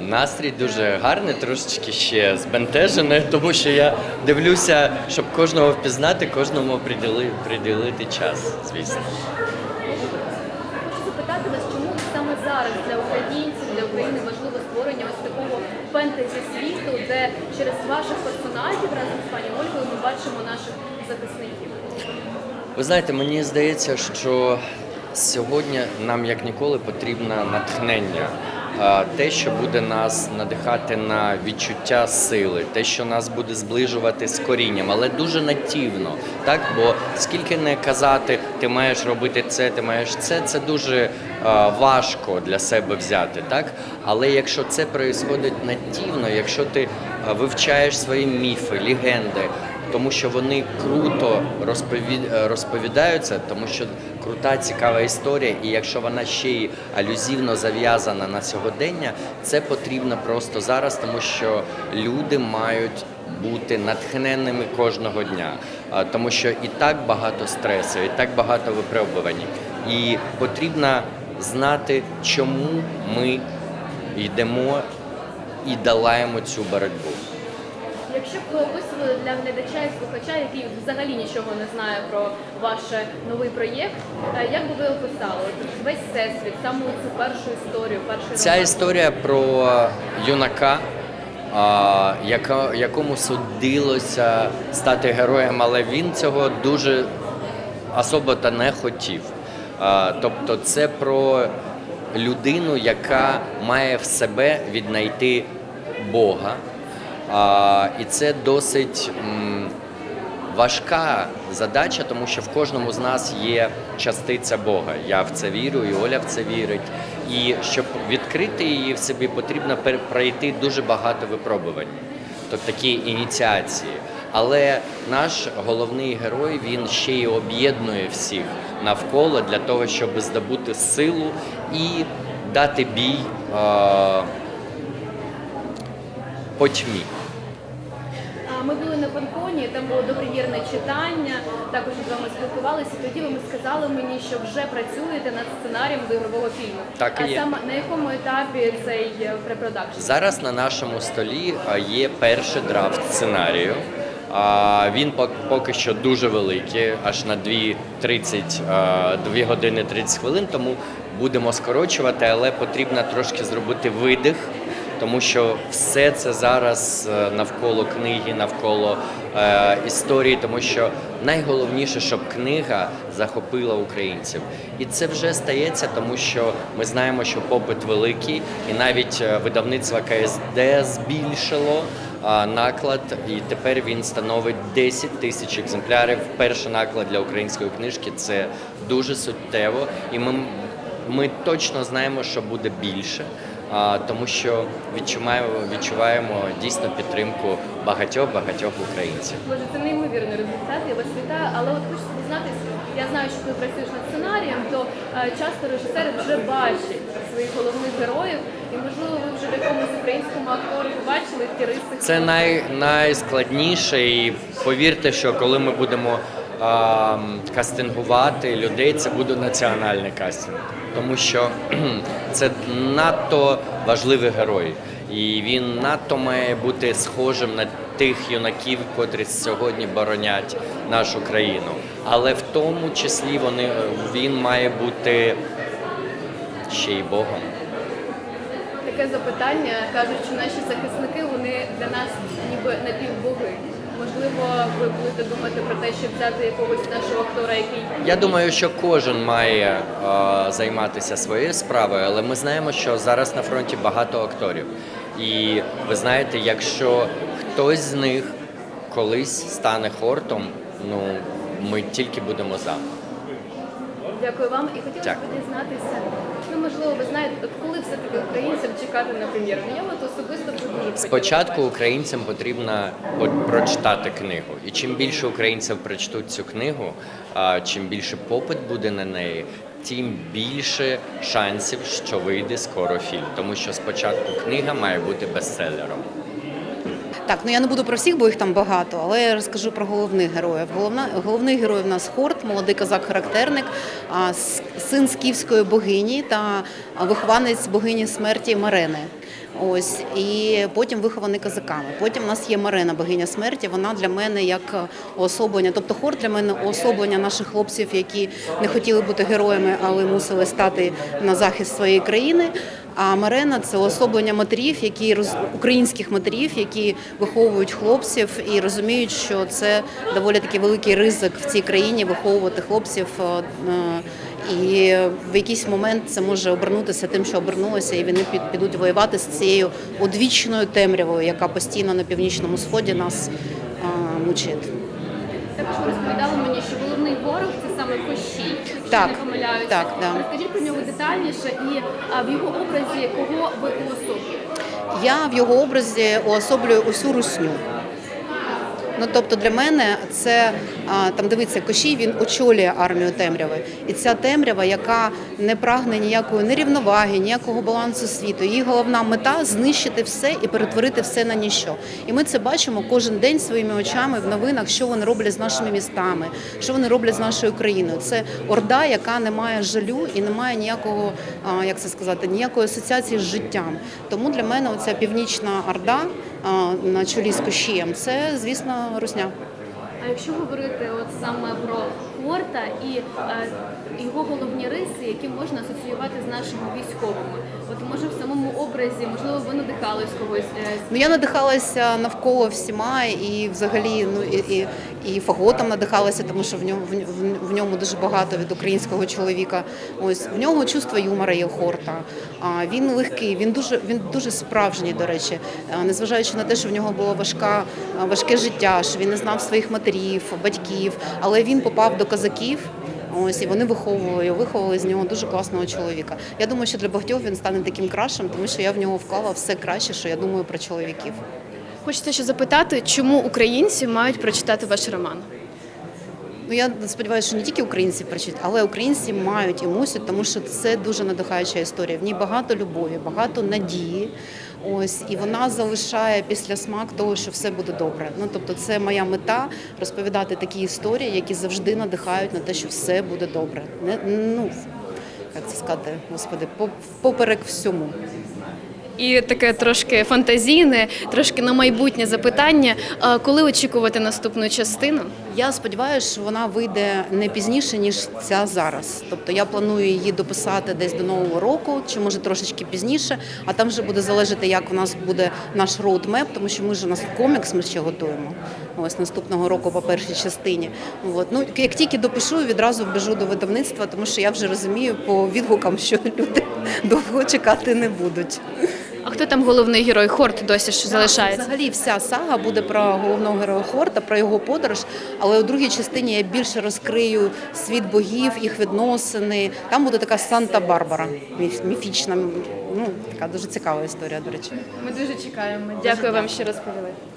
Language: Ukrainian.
Настрій дуже гарний, трошечки ще збентежений, тому що я дивлюся, щоб кожного впізнати, кожному приділи, приділити час, звісно. Хочу запитати вас, чому саме зараз для українців, для України важливо створення ось такого фентезі світу, де через ваших персонажів разом з пані Ольгою ми бачимо наших захисників. Ви знаєте, мені здається, що сьогодні нам як ніколи потрібно натхнення. Те, що буде нас надихати на відчуття сили, те, що нас буде зближувати з корінням, але дуже нативно, так бо скільки не казати, ти маєш робити це, ти маєш це, це дуже а, важко для себе взяти, так. Але якщо це відбувається нативно, якщо ти вивчаєш свої міфи, легенди, тому що вони круто розпові- розповідаються, тому що крута, цікава історія, і якщо вона ще й алюзивно зав'язана на сьогодення, це потрібно просто зараз, тому що люди мають бути натхненними кожного дня, тому що і так багато стресу, і так багато випробувань. І потрібно знати, чому ми йдемо і долаємо цю боротьбу. Якщо б ви описували для глядача і слухача, який взагалі нічого не знає про ваш новий проєкт, е, як би ви описали весь всесвіт, саму цю першу історію, перший Ця роман? історія про юнака, яка, якому судилося стати героєм, але він цього дуже особо та не хотів. Тобто, це про людину, яка має в себе віднайти Бога. І це досить. важка задача, тому що в кожному з нас є частиця Бога. Я в це вірю, і Оля в це вірить. І щоб відкрити її в собі, потрібно пройти дуже багато випробувань, тобто такі ініціації. Але наш головний герой він ще й об'єднує всіх навколо для того, щоб здобути силу і дати бій е- по тьмі. Ми були на фанконі, там було допрем'єрне читання. Також з вами спілкувалися. Тоді ви сказали мені, що вже працюєте над сценарієм до ігрового фільму. Так і а є. саме на якому етапі цей е, препродакшн? Зараз на нашому столі є перший драфт сценарію. Він поки що дуже великий, аж на 2.30, а, 2 години 30 хвилин, тому будемо скорочувати, але потрібно трошки зробити видих, тому що все це зараз е, навколо книги, навколо е, історії, тому що найголовніше, щоб книга захопила українців. І це вже стається, тому що ми знаємо, що попит великий, і навіть е, видавництво КСД збільшило наклад, і тепер він становить 10 тисяч екземплярів. Перший наклад для української книжки це дуже суттєво, і ми, ми точно знаємо, що буде більше. Тому що відчуваємо, відчуваємо дійсно підтримку багатьох багатьох українців. Боже, це неймовірний результат, я вас вітаю, але от хочу дізнатися, я знаю, що коли працюєш над сценарієм, то е, часто режисери вже бачать своїх головних героїв, і можливо ви вже в якомусь українському акторі побачили ті риси. Це най, найскладніше, і повірте, що коли ми будемо а, кастингувати людей, це буде національний кастинг, тому що це надто важливий герой, і він надто має бути схожим на тих юнаків, котрі сьогодні боронять нашу країну. Але в тому числі вони він має бути ще й Богом. Таке запитання кажуть, що наші захисники вони для нас ніби напівбоги. Можливо, ви будете думати про те, щоб взяти якогось нашого актора, який Я думаю, що кожен має е, займатися своєю справою, але ми знаємо, що зараз на фронті багато акторів. І ви знаєте, якщо хтось з них колись стане хортом, ну ми тільки будемо за. Дякую вам. І хотілося б дізнатися. Ну можливо, ви знаєте, от коли все таки українцям чекати на прем'єру? Я от особисто дуже Спочатку українцям потрібно от прочитати книгу. І чим більше українців прочтуть цю книгу, а, чим більше попит буде на неї, тим більше шансів, що вийде скоро фільм. Тому що спочатку книга має бути бестселером. Так, ну я не буду про всіх, бо їх там багато, але я розкажу про головних героїв. Головна, головний герой в нас Хорт, молодий козак-характерник, син скіфської богині та вихованець богині смерті Марени. Ось і потім вихований козаками. Потім у нас є Марина, богиня смерті. Вона для мене як уособлення, тобто хор для мене уособлення наших хлопців, які не хотіли бути героями, але мусили стати на захист своєї країни. А Марена це уособлення матерів, які роз... українських матерів, які виховують хлопців і розуміють, що це доволі такий великий ризик в цій країні виховувати хлопців. І в якийсь момент це може обернутися тим, що обернулося, і вони під- підуть воювати з цією одвічною темрявою, яка постійно на північному сході нас мучить. Також розповідали мені, що головний ворог це саме Кощій. якщо Так, не помиляюся. так, да. Розкажіть про нього детальніше і в його образі кого ви уособлюєте? Я в його образі уособлюю усю русню. Ну тобто для мене це там дивиться Кощій, він очолює армію темряви. І ця темрява, яка не прагне ніякої нерівноваги, ніякого балансу світу. Її головна мета знищити все і перетворити все на ніщо. І ми це бачимо кожен день своїми очами в новинах, що вони роблять з нашими містами, що вони роблять з нашою країною. Це орда, яка не має жалю і не має ніякого, як це сказати, ніякої асоціації з життям. Тому для мене оця північна орда на чолі з Кощієм, це, звісно, русня. А якщо говорити от саме про Хорта і е, його головні риси, які можна асоціювати з нашими військовими, от може в самому образі, можливо, ви надихались когось. е, Ну я надихалася навколо всіма, і взагалі ну і, і, і фаготом надихалася, тому що в ньому в, в- ньому дуже багато від українського чоловіка. Ось в нього чувство юмора є хорта. А він легкий, він дуже він дуже справжній. До речі, незважаючи на те, що в нього було важка важке життя, що він не знав своїх матерів, батьків, але він попав до козаків. Ось і вони виховували виховували з нього дуже класного чоловіка. Я думаю, що для багатьох він стане таким кращим, тому що я в нього вклала все краще, що я думаю про чоловіків. Хочеться ще запитати, чому українці мають прочитати ваш роман? Ну я сподіваюся, що не тільки українці прочитають, але українці мають і мусять, тому що це дуже надихаюча історія. В ній багато любові, багато надії. Ось і вона залишає після смак того, що все буде добре. Ну тобто, це моя мета розповідати такі історії, які завжди надихають на те, що все буде добре. Не ну як це сказати, господи, по- поперек всьому. І таке трошки фантазійне, трошки на майбутнє запитання. Коли очікувати наступну частину? Я сподіваюся, що вона вийде не пізніше ніж ця зараз. Тобто я планую її дописати десь до нового року, чи може трошечки пізніше. А там вже буде залежати, як у нас буде наш роудмеп, тому що ми ж у нас комікс ми ще готуємо. Ось наступного року по першій частині. От. Ну як тільки допишу, відразу біжу до видавництва, тому що я вже розумію по відгукам, що люди довго чекати не будуть. А хто там головний герой? Хорт досі ж залишається. Взагалі вся сага буде про головного героя Хорта, про його подорож. Але у другій частині я більше розкрию світ богів, їх відносини. Там буде така Санта-Барбара, міф- міфічна. Ну така дуже цікава історія, до речі. Ми дуже чекаємо. Дякую вам, що розповіли.